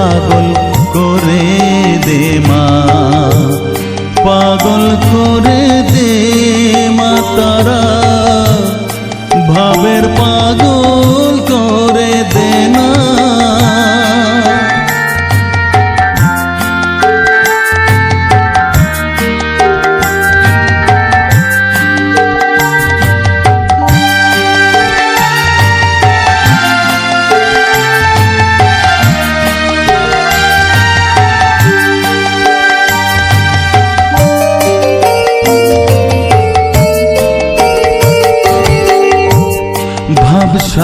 পাগল করে দে মা পাগল করে দে মা তারা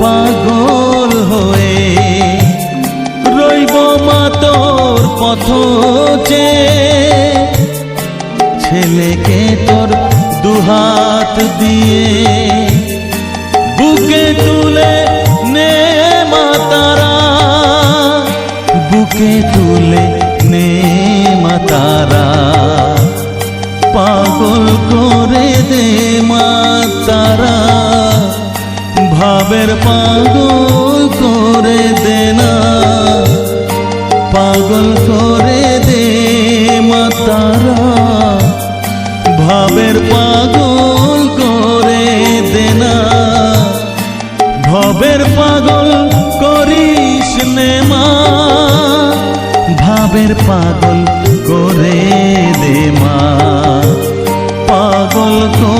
পাগল হয়ে রইব মাতর পথ যে ছেলেকে তোর দুহাত দিয়ে বুকে তুলে নে মাতারা বুকে তুলে নে মাতারা পাগল করে দে মাতারা ভাবের পাগল করে দে না। পাগল করে দে মাতারা। ভাবের পাগল করে দে না। ভবের পাগল করিস নে মা। ভাবের পাগল করে দে মা। পাগল করে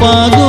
पागो